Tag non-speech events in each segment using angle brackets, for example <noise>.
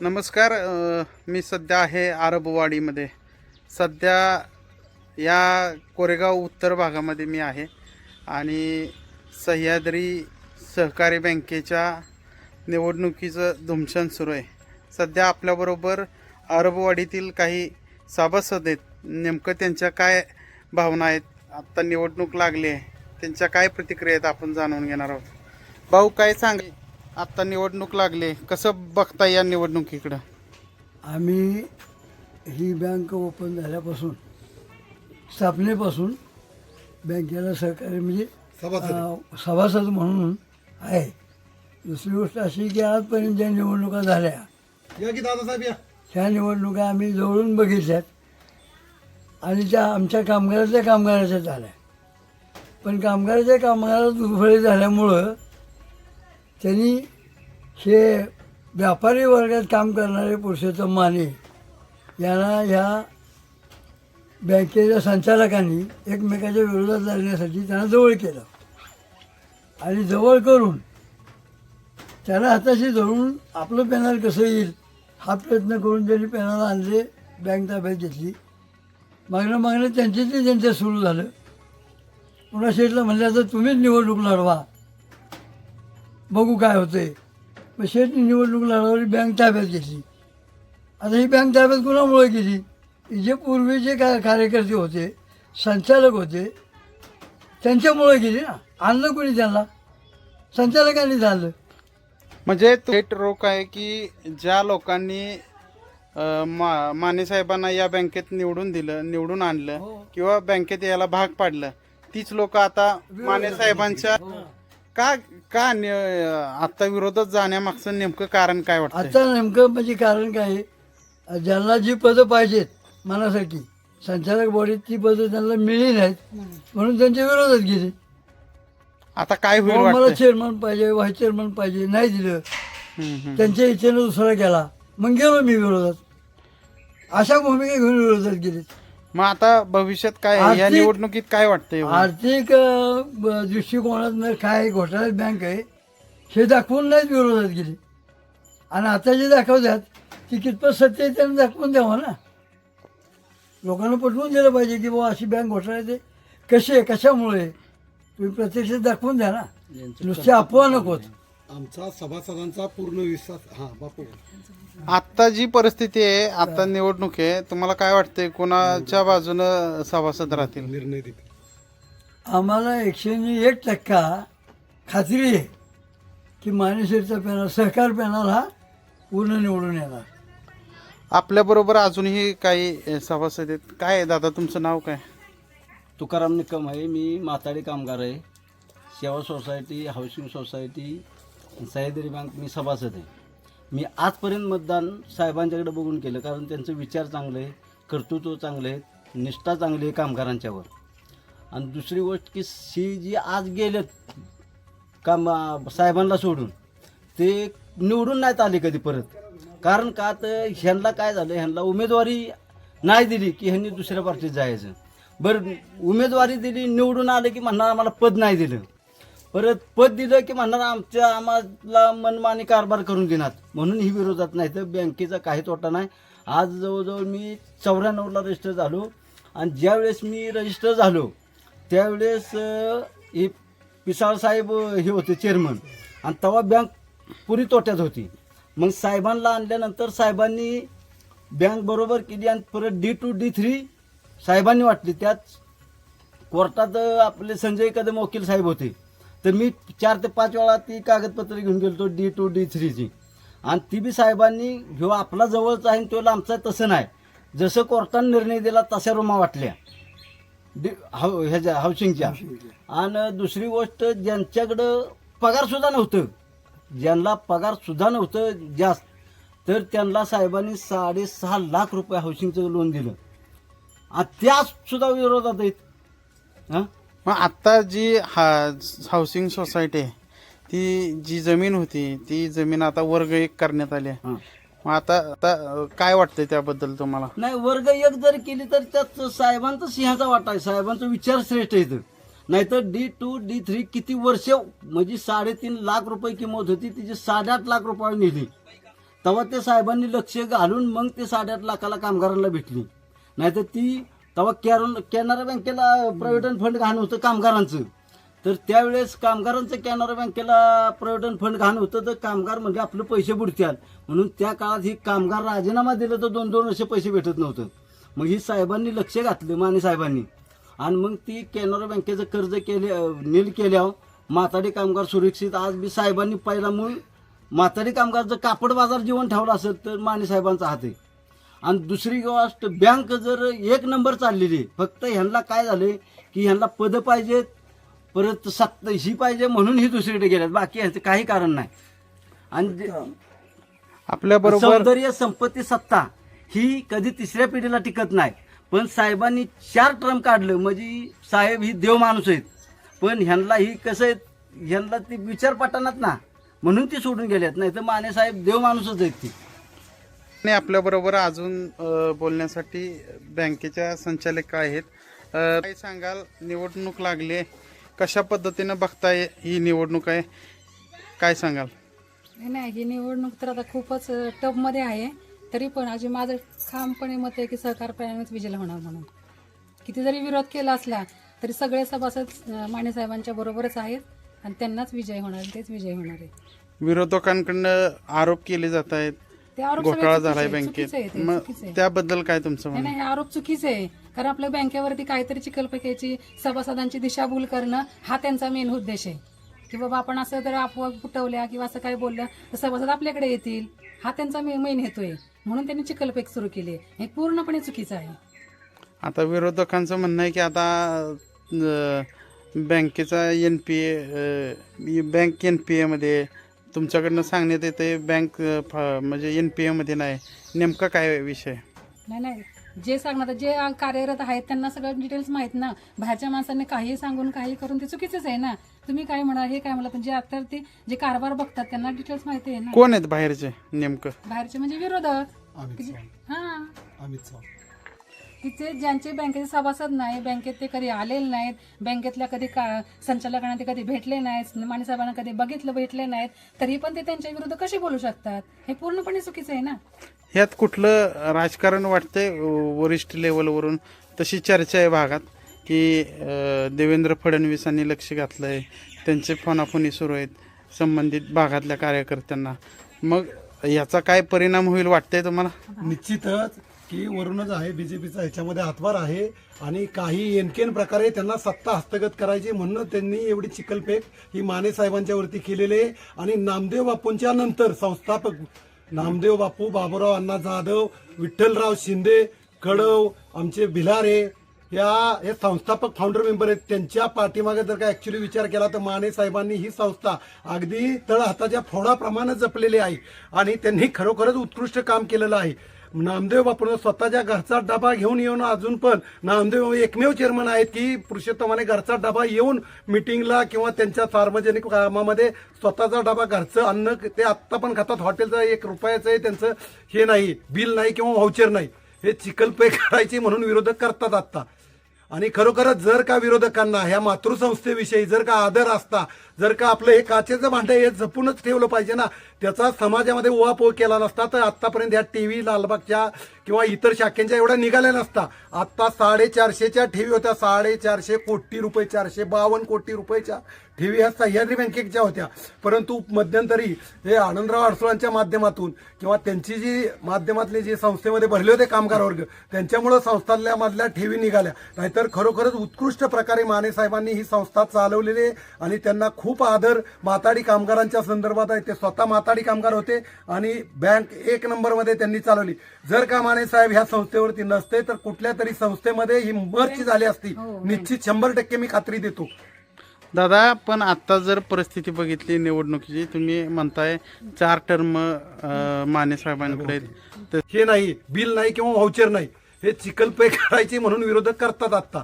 नमस्कार मी सध्या आहे आरबवाडीमध्ये. सध्या या कोरेगाव उत्तर भागामध्ये मी आहे आणि सह्याद्री सहकारी बँकेच्या निवडणुकीचं धुमशन सुरू आहे. सध्या आपल्याबरोबर आरबवाडीतील काही सभासद आहेत. नेमकं त्यांच्या काय भावना आहेत? आत्ता निवडणूक लागली आहे. त्यांच्या काय प्रतिक्रिया आहेत आपण जाणून घेणार आहोत. भाऊ काय सांग आत्ता निवडणूक लागली. कसं बघता या निवडणुकीकडं? आम्ही ही बँक ओपन झाल्यापासून स्थापनेपासून बँकेला सहकार्य म्हणजे अं, सभासद म्हणून आहे. दुसरी गोष्ट अशी की आजपर्यंत ज्या निवडणुका झाल्या या की दादासाहेब या? ह्या निवडणुका आम्ही जवळून बघितल्यात. आणि त्या आमच्या कामगाराच्या कामगाराच्या झाल्या. पण कामगाराच्या कामगारात दुर्फळी झाल्यामुळं त्यांनी हे व्यापारी वर्गात काम करणारे पुरुषोत्तम माने यांना ह्या बँकेच्या संचालकांनी एकमेकाच्या विरोधात लढण्यासाठी त्यांना जवळ केलं. आणि जवळ करून त्याला हाताशी धरून आपलं पॅनल कसं येईल हा प्रयत्न करून त्यांनी पॅनल आणले बँक ताब्यात घेतली. मागणं मागणं त्यांचे त्यांच्या त्यांचं सुरू झालं. पुन्हा शेठला म्हणलं तर तुम्हीच निवडणूक लढवा. बघू काय होतंय. मग शेठ निवडणूक लढवली बँक ताब्यात घेतली. आता ही बँक ताब्यात कुणामुळे गेली जे पूर्वीचे का कार्यकर्ते होते संचालक होते त्यांच्यामुळे गेली ना. आणलं कोणी त्यांना? संचालकांनी झालं. म्हणजे थेट रोख आहे की ज्या लोकांनी अ, मा माने साहेबांना या बँकेत निवडून दिलं निवडून आणलं हो. किंवा बँकेत यायला भाग पाडलं तीच लोक आता माने साहेबांच्या का का नि- आता विरोधात जाण्यामागचं नेमकं कारण काय वाटतं आता नेमकं म्हणजे कारण काय? आहे? ज्यांना जी पदं पाहिजेत मनासाठी संचालक बॉडीत ती पदं त्यांना मिळली नाहीत म्हणून त्यांच्या विरोधात गेली. आता काय होईल मग मला वाटतं चेअरमन पाहिजे व्हाईस चेअरमन पाहिजे नाही दिलं. त्यांच्या इच्छेनं दुसरा केला. मग गेलो मी विरोधात. अशा भूमिका घेऊन विरोधात गेले. मग आता भविष्यात काय आहे? या आर्थिक- निवडणुकीत काय वाटतंय आर्थिक अ, ब- दृष्टिकोनातनं काय घोटाळ्यात बँक आहे हे दाखवून नाहीच विरोधात गेली. आणि आता जे दाखवतात ती कितपत सत्य आहे त्यांना दाखवून द्यावं ना. लोकांना पटवून दिलं पाहिजे की बाबा अशी बँक घोटाळ्यात आहे. कशी आहे? कशामुळे? तुम्ही प्रत्यक्षात दाखवून द्या ना. नुसते अफवा नकोत. आमचा सभासदांचा पूर्ण विश्वास हा बापू. आता जी परिस्थिती आहे आता निवडणूक आहे तुम्हाला काय वाटतंय कोणाच्या बाजूनं सभासद राहतील? निर्णय देते आम्हाला एकशे एक टक्का खात्री आहे की मानेश्वरचा पॅनल सहकार पॅनल हा पूर्ण निवडून येणार. आपल्याबरोबर अजूनही काही सभासद आहेत. काय आहे दादा तुमचं नाव काय? तुकाराम निकम आहे. मी माताडी कामगार आहे. Seva society housing society Sahyadri bank मी सभासद आहे. मी आजपर्यंत मतदान साहेबांच्याकडे बघून केलं कारण त्यांचं विचार चांगले आहे कर्तृत्व चांगलं आहे निष्ठा चांगली आहे कामगारांच्यावर. आणि दुसरी गोष्ट की सी जी आज गेलेत काम साहेबांना सोडून ते निवडून नाहीत आले कधी परत. कारण का तर ह्यांना काय झालं ह्यांना उमेदवारी नाही दिली की ह्यांनी दुसऱ्या पार्टीत जायचं. बरं उमेदवारी दिली निवडून आले की म्हणणार आम्हाला पद नाही दिलं. परत पद दिलं की म्हणणार आमच्या आम्हाला मनमानी कारभार करून घेणार. म्हणून ही विरोधात नाही तर बँकेचा काही तोटा नाही. आज जवळजवळ मी चौऱ्याण्णवला रजिस्टर झालो आणि ज्यावेळेस मी रजिस्टर झालो त्यावेळेस हे पिसाळ साहेब हे होते चेअरमन आणि तेव्हा बँक पुरी तोट्यात होती. मग साहेबांना आणल्यानंतर साहेबांनी बँक बरोबर केली आणि परत डी टू डी थ्री साहेबांनी वाटली. त्यात कोर्टात आपले संजय कदम वकील साहेब होते. तर मी चार ते पाच वेळा ती कागदपत्र घेऊन गेलो डी टू डी थ्रीची आणि ती बी साहेबांनी ह्यो आपला जवळचा आहे तो लांबचा तसं नाही. जसं कोर्टाने निर्णय दिला तशा रुमा वाटल्या. डी हाऊ ह्याच्या हाऊसिंगच्या. आणि दुसरी गोष्ट ज्यांच्याकडं पगारसुद्धा नव्हतं ज्यांना पगारसुद्धा नव्हतं जास्त तर त्यांना साहेबांनी साडेसहा लाख रुपये हाऊसिंगचं लोन दिलं. आणि त्या सुद्धा विरोधात आहेत. हां? मग आता जी हा हाऊसिंग सोसायटी आहे ती जी जमीन होती ती जमीन आता वर्ग एक करण्यात आली आहे. हां. मग आता आता काय वाटतंय त्याबद्दल तुम्हाला? नाही वर्ग एक जर केली तर त्यात साहेबांचा सिंहाचा वाटा आहे साहेबांचा विचार श्रेष्ठ आहे इथं. नाहीतर डी टू डी थ्री किती वर्ष म्हणजे साडेतीन लाख रुपये किंमत होती तिची साडेआठ लाख रुपये नेली तेव्हा ते साहेबांनी लक्ष घालून मग ते साडेआठ लाखाला कामगारांना भेटली. नाहीतर ती तेव्हा कॅर कॅनरा बँकेला प्रॉव्हिडंट फंड घाण होतं कामगारांचं. तर त्यावेळेस कामगारांचं कॅनरा बँकेला प्रॉव्हिडंट फंड घाण होतं तर कामगार म्हणजे आपले पैसे बुडत्याल. म्हणून त्या काळात ही कामगार राजीनामा दिलं तर दोन दोन वर्ष पैसे भेटत नव्हतं. मग ही साहेबांनी लक्ष घातलं माने साहेबांनी. आणि मग ती कॅनरा बँकेचं कर्ज केले नील केल्यावर माताडी कामगार सुरक्षित. आज बी साहेबांनी पहिला मूळ माताडी कामगार जर कापड बाजार जीवन ठेवला असेल तर माने साहेबांचा हात आहे. आणि दुसरी गोष्ट बँक जर एक नंबर चाललेली फक्त ह्यांना काय झाले की ह्यांना पदं पाहिजेत परत सत्ता ही पाहिजे म्हणून ही दुसरीकडे गेल्यात. बाकी ह्यांचं काही कारण नाही. आणि आपल्या बरोबर सौंदर्य संपत्ती सत्ता ही कधी तिसऱ्या पिढीला टिकत नाही. पण साहेबांनी चार टर्म काढलं. म्हणजे साहेब ही देव माणूस आहेत. पण ह्यांना ही कसं आहे ह्यांना ती विचार पटणार ना. म्हणून ती सोडून गेल्यात. नाही तर माने साहेब देव माणूसच आहेत ती. आणि आपल्या बरोबर अजून बोलण्यासाठी बँकेच्या संचालक आहेत. काय सांगाल निवडणूक लागली कशा पद्धतीनं बघताय ही निवडणूक आहे? काय सांगाल? नाही नाही ही निवडणूक तर आता खूपच टपमध्ये आहे. तरी पण अजून माझं ठामपणे मत आहे की सहकार पॅनलच विजय होणार म्हणून. किती जरी विरोध केला असला तरी सगळे सभासद माने साहेबांच्या बरोबरच आहेत आणि त्यांनाच विजय होणार तेच विजय होणार आहे. विरोधकांकडनं आरोप केले जात आहेत. ते आरोप सगळे घोटाळा चुकीचे झालाय आहेत, चुकीचे आहे बँकेत ते, मग चुकीचे आहे. त्याबद्दल काय तुमचं नाही म्हणणं? नाही हे आरोप चुकीचे आहे. कारण आपल्या बँकेवरती काहीतरी चिकलपैकीची सभासदांची दिशाभूल करणं हा त्यांचा मेन उद्देश आहे. की बाबा आपण असं जर अफवा फुटवल्या किंवा असं काही बोललं तर सभासद आपल्याकडे येतील. हा त्यांचा मेन हेतू आहे. म्हणून त्यांनी चिकलपेक सुरू केली आहे. हे पूर्णपणे चुकीचं आहे. आता विरोधकांचं म्हणणं आहे की आता अ, बँकेचा N P A bank N P एमध्ये तुमच्याकडनं सांगण्यात येते बँक म्हणजे एन पी एमध्ये नाही. नेमका काय विषय? नाही नाही. जे सांगणार जे कार्यरत आहेत त्यांना सगळं डिटेल्स माहीत ना. बाहेरच्या माणसांनी काही सांगून काही करून ते चुकीचंच आहे ना. तुम्ही काय म्हणा हे काय म्हणा पण जे आता ते जे कारभार बघतात त्यांना डिटेल्स माहिती आहे ना. कोण आहेत बाहेरचे नेमकं? बाहेरचे म्हणजे विरोधक. हा. अमित तिथे ज्यांचे बँकेचे सभासद नाही बँकेत ते कधी आलेले नाहीत बँकेतल्या कधी का संचालकांना ते कधी भेटले नाहीत माने साहेबांना कधी बघितलं भेटले नाहीत तरी पण ते त्यांच्या विरुद्ध कसे बोलू शकतात? हे पूर्णपणे चुकीचं आहे ना? ह्यात कुठलं राजकारण वाटतंय वरिष्ठ लेवलवरून? तशी चर्चा आहे भागात की देवेंद्र फडणवीसांनी लक्ष घातलं आहे त्यांचे फोनाफोनी सुरू आहेत संबंधित भागातल्या कार्यकर्त्यांना. मग याचा काय परिणाम होईल वाटतंय तुम्हाला? निश्चितच. की वरूनच आहे बीजेपीचा ह्याच्यामध्ये हातभार आहे आणि काही एनकेन प्रकारे त्यांना सत्ता हस्तगत करायची म्हणून त्यांनी एवढी चिकलपेक ही माने साहेबांच्यावरती केलेले केलेली आहे. आणि नामदेव बापूंच्या नंतर संस्थापक नामदेव बापू बाबूराव अण्णा जाधव विठ्ठलराव शिंदे कडव आमचे भिलारे या हे संस्थापक फाउंडर मेंबर आहेत. त्यांच्या पाठीमागे जर का ऍक्च्युली विचार केला तर माने साहेबांनी ही संस्था अगदी तळ हाताच्या फोडाप्रमाणे जपलेली आहे. आणि त्यांनी खरोखरच उत्कृष्ट काम केलेलं आहे. नामदेव बापून स्वतःच्या घरचा डबा घेऊन येऊन अजून पण नामदेव एकमेव चेअरमन आहेत की पुरुषोत्तमाने घरचा डबा येऊन मिटिंगला किंवा त्यांच्या सार्वजनिक कामामध्ये स्वतःचा डबा घरचं अन्न ते आत्ता पण खातात. हॉटेलचं एक रुपयाचं आहे त्यांचं हे नाही बिल नाही किंवा व्हाउचर नाही. हे चिकलपे <laughs> करायची म्हणून विरोधक करतात आत्ता. आणि खरोखरच जर का विरोधकांना ह्या मातृसंस्थेविषयी जर का आदर असता जर का आपलं हे काचेचं भांडं हे जपूनच ठेवलं पाहिजे ना त्याचा समाजामध्ये उहापोह केला नसता तर आत्तापर्यंत ह्या टी व्ही लालबागच्या किंवा इतर शाखेंच्या एवढ्या निघाल्या नसता. आत्ता साडेचारशेच्या ठेवी होत्या साडेचारशे कोटी रुपये चारशे बावन्न कोटी रुपयेच्या ठेवी ह्या सह्याद्री बँकेच्या होत्या. परंतु मध्यंतरी हे आनंदराव अडसुळांच्या माध्यमातून किंवा त्यांची जी माध्यमातली जी संस्थेमध्ये भरले होते कामगार वर्ग त्यांच्यामुळं संस्थांल्या मधल्या ठेवी निघाल्या. नाहीतर खरोखरच उत्कृष्ट प्रकारे माने साहेबांनी ही संस्था चालवलेली आहे आणि त्यांना खूप आदर माताडी कामगारांच्या संदर्भात आहे. ते स्वतः माताडी कामगार होते आणि बँक एक नंबरमध्ये त्यांनी चालवली. जर का माने साहेब ह्या संस्थेवरती नसते तर कुठल्या तरी संस्थेमध्ये ही मर्च झाली असती. निश्चित शंभर टक्के मी खात्री देतो. दादा पण आता जर परिस्थिती बघितली निवडणुकीची तुम्ही म्हणताय चार टर्म माने साहेबांकडे हे नाही बिल नाही किंवा व्हाउचर नाही. हे चिकल पे <laughs> करायची म्हणून विरोधक करतात आत्ता.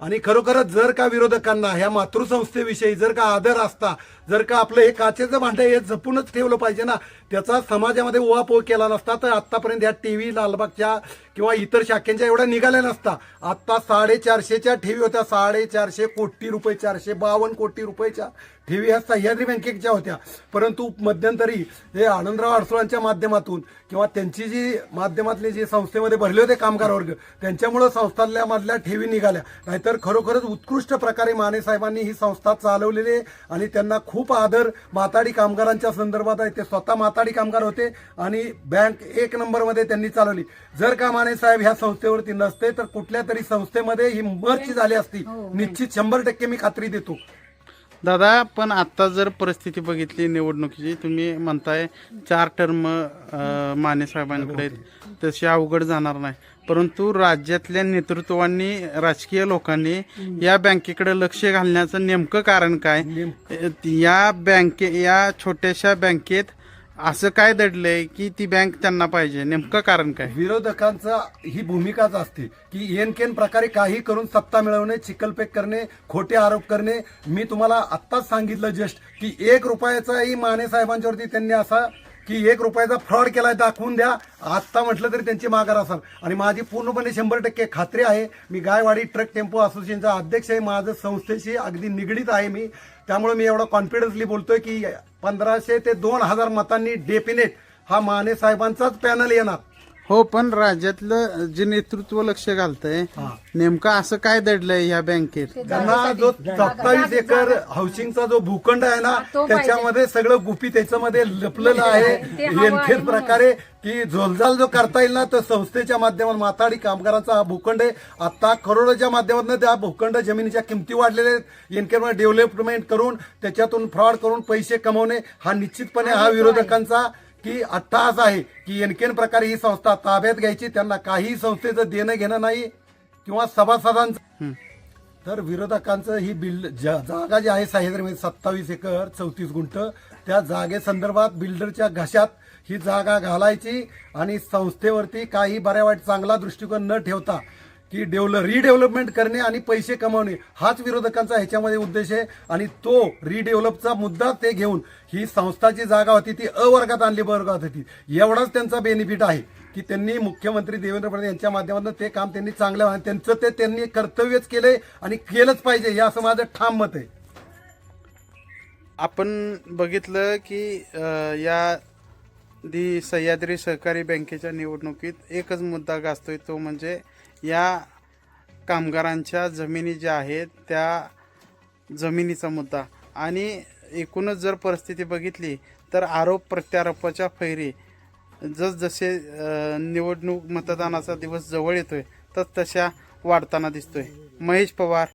आणि खरोखरच जर का विरोधकांना ह्या मातृसंस्थेविषयी जर का आदर असता जर का आपलं हे काचेचं भांडं हे जपूनच ठेवलं पाहिजे ना त्याचा समाजामध्ये उहापोह केला नसता तर आतापर्यंत ह्या टीव्ही लालबागच्या किंवा इतर शाखेच्या एवढ्या निघाल्या नसता. आता साडेचारशेच्या ठेवी होत्या. साडेचारशे कोटी रुपये चारशे बावन्न कोटी रुपयेच्या ठेवी ह्या सह्याद्री बँकेच्या होत्या. परंतु मध्यंतरी हे आनंदराव अडसुळांच्या माध्यमातून किंवा त्यांची जी माध्यमातली जी संस्थेमध्ये भरले होते कामगार वर्ग त्यांच्यामुळं संस्थांल्या मधल्या ठेवी निघाल्या. नाहीतर खरोखरच उत्कृष्ट प्रकारे माने साहेबांनी ही संस्था चालवलेली आहे आणि त्यांना खूप आदर. माताडी कामगारांच्या संदर्भात आहे ते स्वतः माताडी कामगार होते आणि बँक एक नंबरमध्ये त्यांनी चालवली. जर का माने साहेब ह्या संस्थेवरती नसते तर कुठल्या तरी संस्थेमध्ये ही मर्च झाली असती. निश्चित शंभर टक्के मी खात्री देतो. दादा पण आता जर परिस्थिती बघितली निवडणुकीची तुम्ही म्हणताय चार टर्म माने साहेबांकडे आहेत. तशी अवघड जाणार नाही. परंतु राज्यातल्या नेतृत्वांनी राजकीय लोकांनी या बँकेकडे लक्ष घालण्याचं नेमकं कारण काय? या बँके या छोट्याशा बँकेत असं काय दडलंय की ती बँक त्यांना पाहिजे? नेमकं कारण काय? विरोधकांचा ही भूमिकाच असते की एन केन प्रकारे काही करून सत्ता मिळवणे चिकलपेक करणे खोटे आरोप करणे. मी तुम्हाला आत्ताच सांगितलं जस्ट की एक रुपयाचाही माने साहेबांच्यावरती त्यांनी असा की एक रुपयाचा फ्रॉड केलाय दाखवून द्या. आत्ता म्हटलं तरी त्यांची माघार असाल. आणि माझी पूर्णपणे शंभर टक्के खात्री आहे. मी गायवाडी ट्रक टेम्पो असोसिएशनचा अध्यक्ष आहे. माझं संस्थेशी अगदी निगडीत आहे मी. त्यामुळे मी एवढं कॉन्फिडन्सली बोलतोय की पंधराशे ते दोन हजार मतांनी डेफिनेट हा माने साहेबांचाच पॅनल येणार. हो पण राज्यातलं जे नेतृत्व लक्ष घालतंय नेमकं असं काय दडलंय या बँकेत? त्यांना जो सत्तावीस एकर हाऊसिंगचा जो भूखंड आहे ना तो पाहिजे. त्याच्यामध्ये सगळं गुपी त्याच्यामध्ये लपलेलं आहे. हवं आहे एनखेल म्हणून. प्रकारे की झोलझाल जो करता येईल ना तर संस्थेच्या माध्यमातून माताडी कामगारांचा हा भूखंड आहे. आता करोडोच्या माध्यमातून त्या भूखंड जमिनीच्या किमती वाढलेल्या आहेत. एनखेलमध्ये डेव्हलपमेंट करून त्याच्यातून फ्रॉड करून पैसे कमवणे हा निश्चितपणे हा विरोधकांचा की अट्टहास आहे की एनकेन प्रकारे ही संस्था ताब्यात घ्यायची त्यांना काही संस्थेचं देणं घेणं नाही किंवा सभासदांचं. तर विरोधकांचं ही बिल्ड जागा जी आहे सह्याद्रीमध्ये सत्तावीस एकर चौतीस गुंठ त्या जागेसंदर्भात बिल्डरच्या घशात ही जागा घालायची आणि संस्थेवरती काही बऱ्या वाईट चांगला दृष्टिकोन न ठेवता की डेव्हलप रिडेव्हलपमेंट करणे आणि पैसे कमवणे. हाच विरोधकांचा ह्याच्यामध्ये उद्देश आहे. आणि तो रिडेव्हलपचा मुद्दा ते घेऊन ही संस्थाची जागा होती ती अवर्गात आणली वर्गात होती. एवढाच त्यांचा बेनिफिट आहे की त्यांनी मुख्यमंत्री देवेंद्र फडणवीस यांच्या माध्यमातून ते काम त्यांनी चांगलं त्यांचं ते त्यांनी कर्तव्यच केलंय आणि केलंच पाहिजे. हे असं माझं ठाम मत आहे. आपण बघितलं की या दी सह्याद्री सहकारी बँकेच्या निवडणुकीत एकच मुद्दा गाजतोय. तो म्हणजे या कामगारांच्या जमिनी ज्या आहेत त्या जमिनीचा मुद्दा. आणि एकूणच जर परिस्थिती बघितली तर आरोप प्रत्यारोपाच्या फैरी. जसजसे निवडणूक मतदानाचा दिवस जवळ येतोय तस तशा वाढताना दिसतोय. महेश पवार